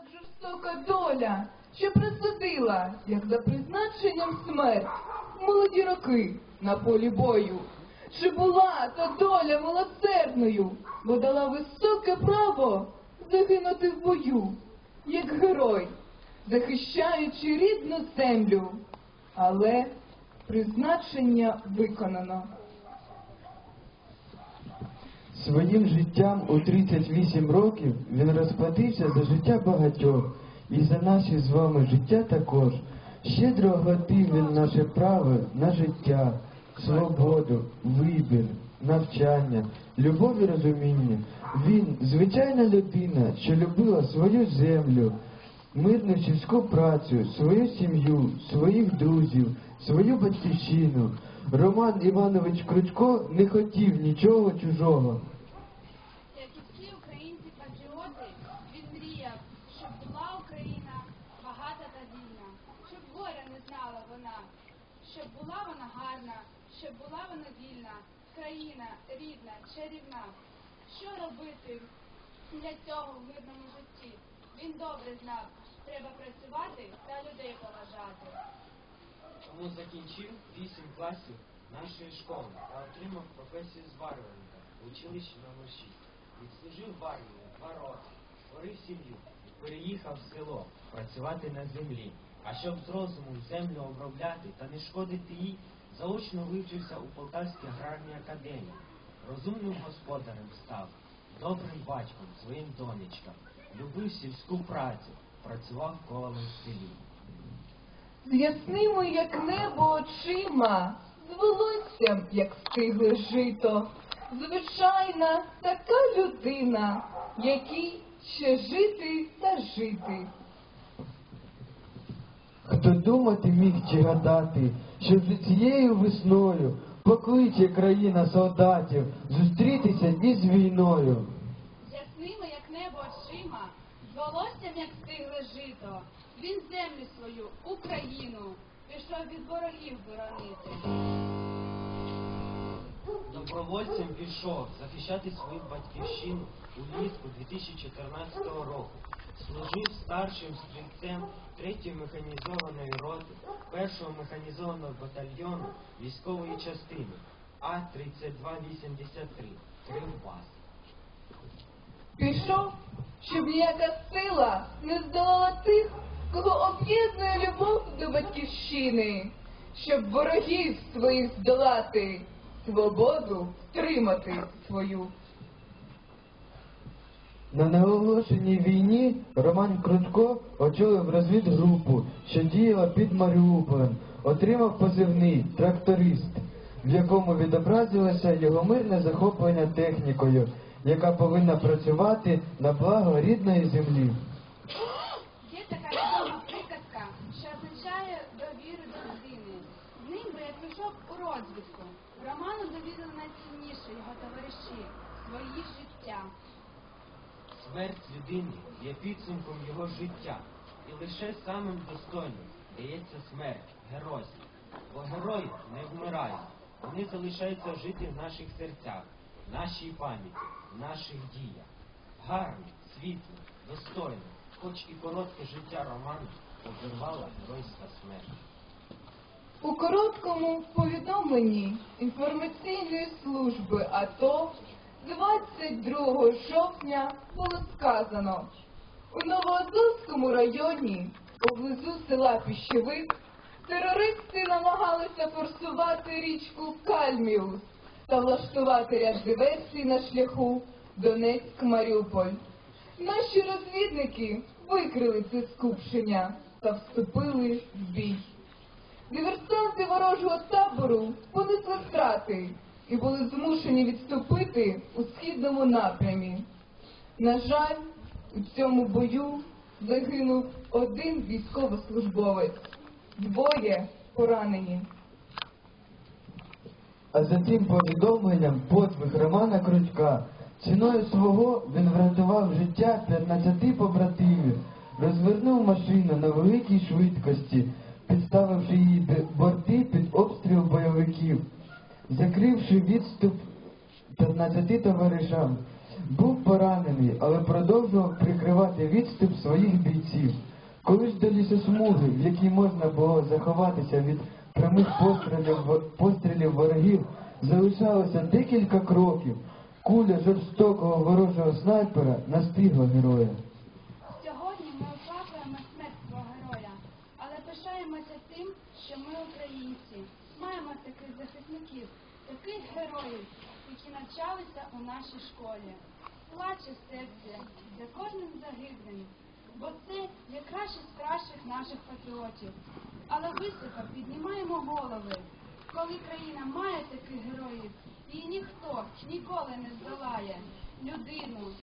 Так жорстока доля, що присудила, як за призначенням смерть, молоді роки на полі бою. Чи була та доля милосердною, бо дала високе право загинути в бою, як герой, захищаючи рідну землю, але призначення виконано. Своїм життям у 38 років він розплатився за життя багатьох і за наші з вами життя також. Щедро оплатив він наше право на життя, свободу, вибір, навчання, любов і розуміння. Він звичайна людина, що любила свою землю, мирну сільську працю, свою сім'ю, своїх друзів, свою батьківщину. Роман Іванович Кручко не хотів нічого чужого. Як і всі українці-патріоти, він мріяв, щоб була Україна багата та вільна, щоб горя не знала вона, щоб була вона гарна, щоб була вона вільна, країна рідна, чарівна. Що робити для цього в мирному житті? Він добре знав, треба працювати та людей поважати. Тому закінчив 8 класів нашої школи та отримав професію зварювальника в училищі номер 6. Відслужив в армії два роки, створив сім'ю переїхав в село працювати на землі. А щоб з розуму землю обробляти та не шкодити їй, заочно вивчився у Полтавській аграрній академії. Розумним господарем став, добрим батьком своїм донечкам, любив сільську працю, працював колом в селі. з як небо, очима, з волоссям, як стигле жито, звичайна така людина, якій ще жити та жити. Хто думати міг чи гадати, що вже цією весною покличе країна солдатів зустрітися із війною. З ясними, як небо очима, з волоссям, як стигле жито, він землю свою, Україну, пішов від ворогів боронити. Добровольцем пішов захищати свою батьківщину у улітку 2014 року. Старшим стрільцем 3-ї механізованої роти 1-го механізованого батальйону військової частини А-3283 Кривбас. Пішов, щоб ніяка сила не здолала тих, кого об'єднує любов до батьківщини, щоб ворогів своїх здолати, свободу втримати свою. На неоголошеній війні Роман Крутко очолив розвідгрупу, що діяла під Маріуполем, отримав позивний тракторист, в якому відобразилося його мирне захоплення технікою, яка повинна працювати на благо рідної землі. Є така відома приказка, що означає довіру до людини. З ним би я пішов у розвідку. Роману довірили найцінніше його товариші, свої життя. Смерть людини є підсумком його життя, і лише самим достойним дається смерть, геройство. Бо герої не вмирають, вони залишаються жити в наших серцях, в нашій пам'яті, в наших діях. Гарне, світле, достойне, хоч і коротке життя Романа обірвала геройська смерть. У короткому повідомленні інформаційної служби АТО 22 жовтня було сказано, у Новоазовському районі поблизу села Піщевик терористи намагалися форсувати річку Кальміус та влаштувати ряд диверсій на шляху Донецьк-Маріуполь. Наші розвідники викрили це скупчення та вступили в бій. Диверсанти ворожого табору понесли втрати і були змушені відступити у східному напрямі. На жаль, у цьому бою загинув один військовослужбовець, двоє поранені. А за цим повідомленням подвиг Романа Крутька. Ціною свого він врятував життя 15 побратимів, розвернув машину на великій швидкості, підставивши її закривши відступ 15 товаришам. Був поранений, але продовжував прикривати відступ своїх бійців. Коли ж до лісосмуги, в якій можна було заховатися від прямих пострілів, пострілів ворогів, залишалося декілька кроків, куля жорстокого ворожого снайпера настигла героя. Сьогодні ми оплакуємо смерть свого героя, але пишаємося тим, що ми українці, маємо таких захисників, таких героїв, які навчалися у нашій школі. Плаче серце за кожним загиблим, бо це є кращі з кращих наших патріотів. Але високо піднімаємо голови. Коли країна має таких героїв, її ніхто ніколи не здолає. Людину,